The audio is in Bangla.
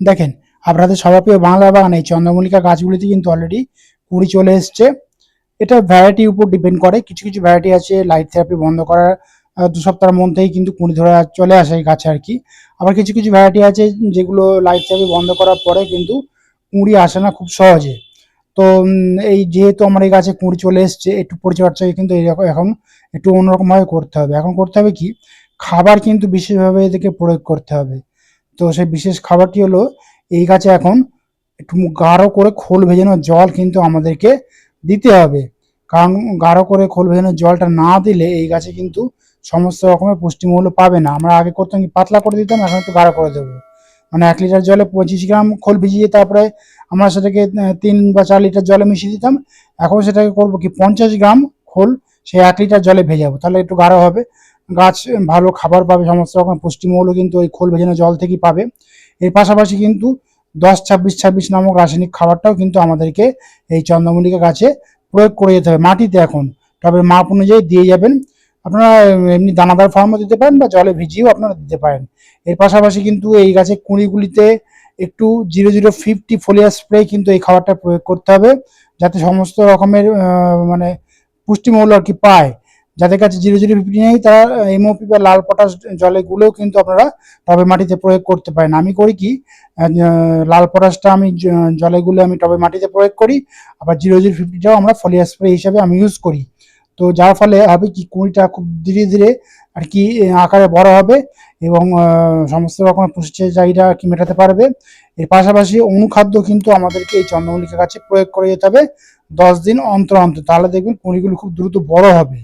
দেখেন, আপনাদের সবাপ্রিয় বাংলা বাগান চন্দ্রমল্লিকা গাছগুলিতে কিন্তু অলরেডি কুড়ি চলে এসছে। এটা ভ্যারাইটির উপর ডিপেন্ড করে, কিছু কিছু ভ্যারাইটি আছে লাইট থেরাপি বন্ধ করার দু সপ্তাহের মধ্যেই কিন্তু কুড়ি ধরে চলে আসে এই গাছে আর কি। আবার কিছু কিছু ভ্যারাইটি আছে যেগুলো লাইট থেরাপি বন্ধ করার পরে কিন্তু কুঁড়ি আসে না খুব সহজে। তো এই যেহেতু আমার এই গাছে কুঁড়ি চলে এসছে, একটু পরিচর্যা কিন্তু এইরকম এখন একটু অন্যরকমভাবে করতে হবে। এখন করতে হবে কি? খাবার কিন্তু বিশেষভাবে এদেরকে প্রয়োগ করতে হবে। তো সেই বিশেষ খাবারটি হলো এই গাছে এখন একটু গাঢ় করে খোল ভেজানো জল কিন্তু আমাদেরকে দিতে হবে। কারণ গাঢ় করে খোল ভেজানো জলটা না দিলে এই গাছে কিন্তু সমস্ত রকমের পুষ্টিমূল্য পাবে না। আমরা আগে করতাম কি পাতলা করে দিতাম, এখন একটু গাঢ় করে দেবো। মানে এক লিটার জলে পঁচিশ গ্রাম খোল ভিজিয়ে তারপরে আমরা সেটাকে তিন বা চার লিটার জলে মিশিয়ে দিতাম। এখন সেটাকে করব কি পঞ্চাশ গ্রাম খোল সেই এক লিটার জলে ভেজাবো। তাহলে একটু গাঢ় হবে। গাছ ভালো খাবার পাবে, সমস্ত রকম পুষ্টিমূল্য কিন্তু ওই খোল ভেজানো জল থেকেই পাবে। এর পাশাপাশি কিন্তু দশ ছাব্বিশ ছাব্বিশ নামক রাসায়নিক খাবারটাও কিন্তু আমাদেরকে এই চন্দ্রমল্লিকা গাছে প্রয়োগ করে যেতে হবে মাটিতে এখন। তবে মাপ অনুযায়ী দিয়ে যাবেন। আপনারা এমনি দানাদার ফর্মও দিতে পারেন বা জলে ভিজিয়েও আপনারা দিতে পারেন। এর পাশাপাশি কিন্তু এই গাছের কুঁড়িগুলিতে একটু zero zero fifty foliar spray কিন্তু এই খাবারটা প্রয়োগ করতে হবে, যাতে সমস্ত রকমের মানে পুষ্টিমূল্য আর কি পায়। যাদের কাছে জিরো জিরো ফিফটি নেই, তারা এমওপি বা লাল পটাশ জলে গুলেও কিন্তু আপনারা টবে মাটিতে প্রয়োগ করতে পারেন। আমি করি কি লাল পটাশটা আমি জলে গুলে আমি টবে মাটিতে প্রয়োগ করি, আবার জিরো জিরো ফিফটিটাও আমরা ফলিয়া স্প্রে হিসাবে আমি ইউজ করি। তো যার ফলে হবে কি, কুঁড়িটা খুব ধীরে ধীরে আর কি আকারে বড় হবে এবং সমস্ত রকমের পুষ্টির চাহিদা কি মেটাতে পারবে। এর পাশাপাশি অনুখাদ্য কিন্তু আমাদেরকে এই চন্দ্রমল্লিকা গাছে প্রয়োগ করে যেতে হবে দশ দিন অন্তর অন্তর। তাহলে দেখবেন কুঁড়িগুলো খুব দ্রুত বড় হবে।